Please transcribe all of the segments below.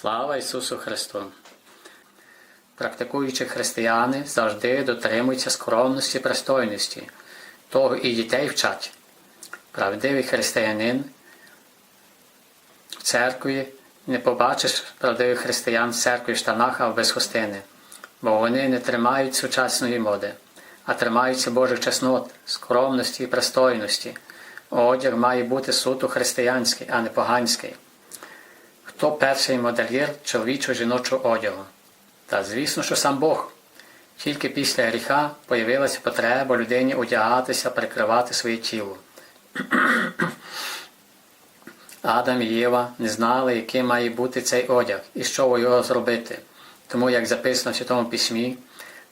Слава Ісусу Христу! Практикуючи християни завжди дотримуються скромності і пристойності, того і дітей вчать. Правдивий християнин в церкві не побачиш правдивих християн в церкві в штанах або без хустини, бо вони не тримають сучасної моди, а тримаються Божих чеснот, скромності і пристойності. Одяг має бути суто християнський, а не поганський. Хто перший модельєр чоловічого жіночого одягу? Та звісно, що сам Бог. Тільки після гріха появилася потреба людині одягатися, прикривати своє тіло. Адам і Єва не знали, яким має бути цей одяг і що його зробити. Тому, як записано в Святому Письмі,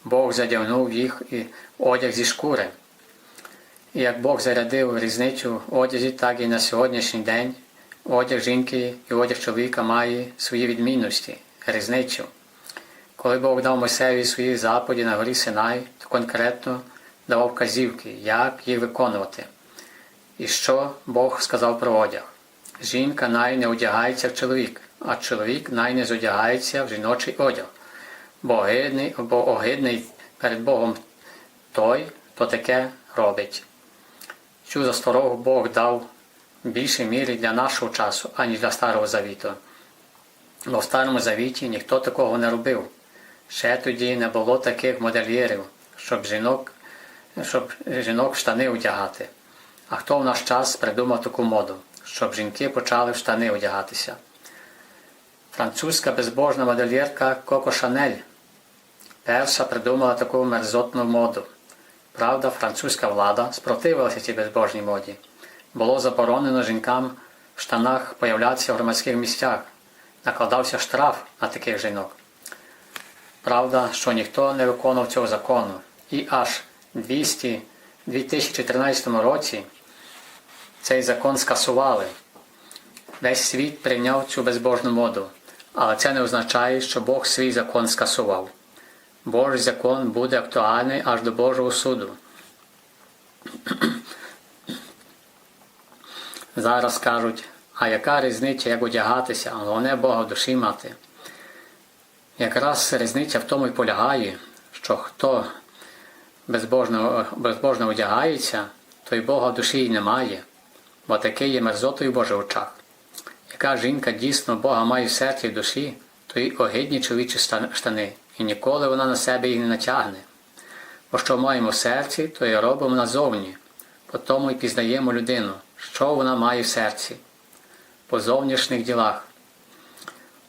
Бог задягнув їх і одяг зі шкури. І як Бог зарядив різницю одязі, так і на сьогоднішній день одяг жінки і одяг чоловіка має свої відмінності, різницю. Коли Бог дав Мойсею свої заповіді на горі Синай, то конкретно давав вказівки, як їх виконувати. І що Бог сказав про одяг. Жінка най не одягається в чоловік, а чоловік най не зодягається в жіночий одяг, бо огидний, бо огидний перед Богом той, хто таке робить. Цю засторогу Бог дав в більшій мірі для нашого часу, аніж для Старого Завіту. Бо в Старому Завіті ніхто такого не робив. Ще тоді не було таких модельєрів, щоб жінок, щоб жінок в штани одягати. А хто в наш час придумав таку моду, щоб жінки почали в штани одягатися? Французька безбожна модельєрка Коко Шанель перша придумала таку мерзотну моду. Правда, французька влада спротивилася цій безбожній моді. Було заборонено жінкам в штанах появлятися в громадських місцях. Накладався штраф на таких жінок. Правда, що ніхто не виконував цього закону. І аж 200, 2014 році цей закон скасували. Весь світ прийняв цю безбожну моду, але це не означає, що Бог свій закон скасував. Божий закон буде актуальний аж до Божого суду. Зараз кажуть, а яка різниця, як одягатися, головне Бога в душі мати. Якраз різниця в тому і полягає, що хто безбожно, безбожно одягається, той Бога в душі й немає, бо такий є мерзотою в очах. Яка жінка дійсно Бога має в серці і душі, то й огидні чоловічі штани, і ніколи вона на себе їх не натягне. Бо що маємо в серці, то й робимо назовні, по тому й пізнаємо людину, що вона має в серці, по зовнішніх ділах.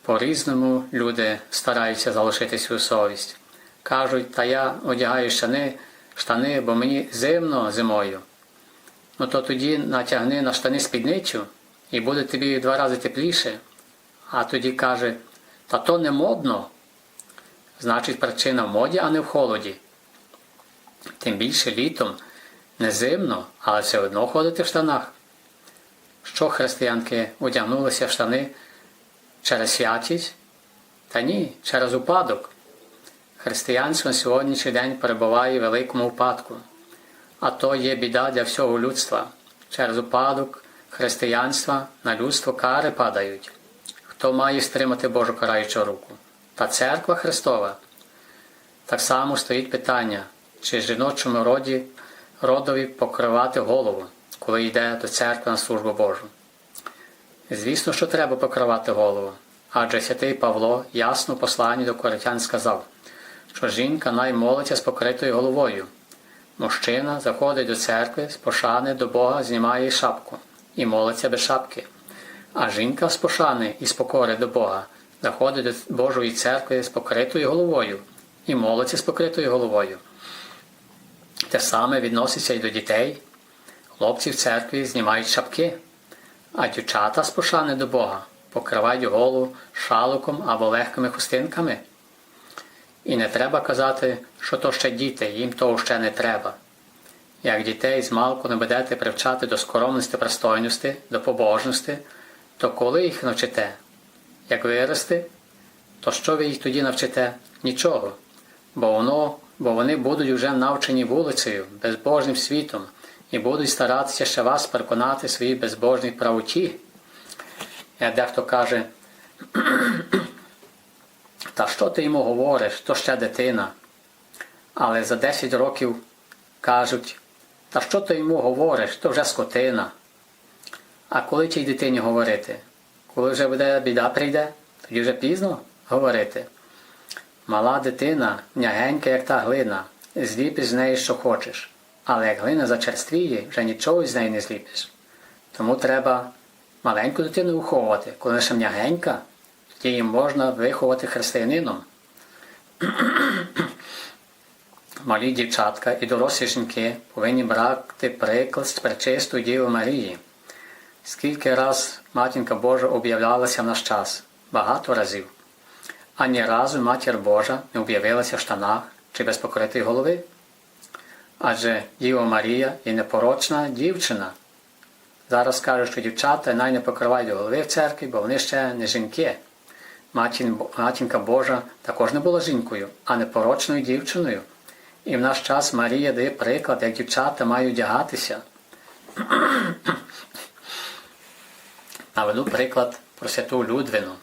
По-різному люди стараються залишити свою совість. Кажуть, та я одягаю штани, штани, бо мені зимно зимою. Ну то тоді натягни на штани спідницю і буде тобі два рази тепліше. А тоді каже, та то не модно. Значить, причина в моді, а не в холоді. Тим більше літом не зимно, але все одно ходити в штанах. Що християнки одягнулися в штани через святість? Та ні, через упадок. Християнство на сьогоднішній день перебуває в великому упадку, а то є біда для всього людства. Через упадок християнства на людство кари падають. Хто має стримати Божу караючу руку? Та церква Христова. Так само стоїть питання, чи жіночому роді, родові покривати голову, коли йде до церкви на службу Божу. Звісно, що треба покривати голову, адже святий Павло ясно в посланні до коринтян сказав, що жінка наймолиться з покритою головою. Мужчина заходить до церкви з пошани до Бога, знімає шапку і молиться без шапки. А жінка з пошани і з покори до Бога заходить до Божої церкви з покритою головою і молиться з покритою головою. Те саме відноситься і до дітей. Хлопці в церкві знімають шапки, а дівчата з пошани до Бога покривають голову шалуком або легкими хустинками. І не треба казати, що то ще діти, їм того ще не треба. Як дітей з малку не будете привчати до скоромності пристойності, до побожності, то коли їх навчите? Як вирости, то що ви їх тоді навчите? Нічого. Бо воно, бо вони будуть вже навчені вулицею, безбожним світом, і будуть старатися ще вас переконати своїй безбожній правоті. Як дехто каже, Та що ти йому говориш, то ще дитина. Але за 10 років кажуть, та що ти йому говориш, то вже скотина. А коли тій дитині говорити? Коли вже буде біда прийде, тоді вже пізно говорити. Мала дитина, м'ягенька, як та глина, зліпиш з неї, що хочеш. Але як глина зачерствіє, вже нічого з неї не зліпиш. Тому треба маленьку дитину виховувати. Коли ще м'ягенька, тоді її можна виховати християнином. Малі дівчатка і дорослі жінки повинні брати приклад з пречистої Діви Марії. Скільки раз Матінка Божа об'являлася в наш час? Багато разів. Ані разу Матір Божа не об'явилася в штанах чи без покритої голови. Адже Діва Марія є непорочна дівчина. Зараз кажуть, що дівчата най не покривають голови в церкві, бо вони ще не жінки. Матінка Божа також не була жінкою, а непорочною дівчиною. І в наш час Марія дає приклад, як дівчата мають одягатися. Наведу приклад про святу Людвину.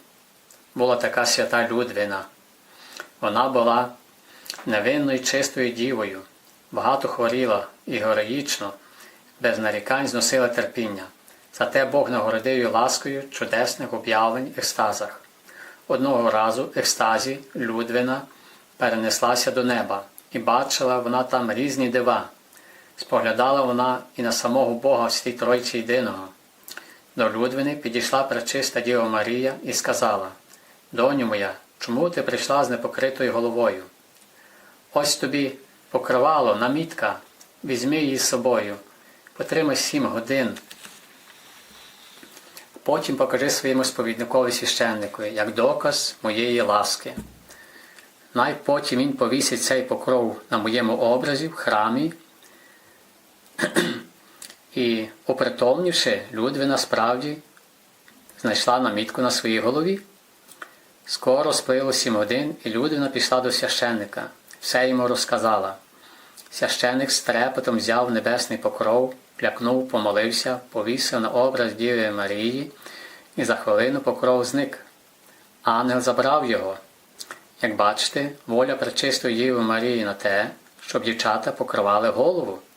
Була така свята Людвина. Вона була невинною чистою дівою, багато хворіла і героїчно, без нарікань зносила терпіння. Зате Бог нагородив її ласкою чудесних об'явлень в екстазах. Одного разу в екстазі Людвина перенеслася до неба, і бачила вона там різні дива. Споглядала вона і на самого Бога в свій Тройці єдиного. До Людвини підійшла пречиста Діва Марія і сказала Доню моя, чому ти прийшла з непокритою головою? Ось тобі покривало, намітка, візьми її з собою, потримай сім годин. Потім покажи своєму сповідникові священникові, як доказ моєї ласки. Най потім він повісить цей покров на моєму образі в храмі. І, опритомнівши, Людвина справді знайшла намітку на своїй голові. Скоро сплило сім годин, і Людвина пішла до священника, все йому розказала. Священник з трепетом взяв небесний покров, клякнув, помолився, повісив на образ Діви Марії, і за хвилину покров зник. Ангел забрав його. Як бачите, воля пречистої Діви Марії на те, щоб дівчата покривали голову.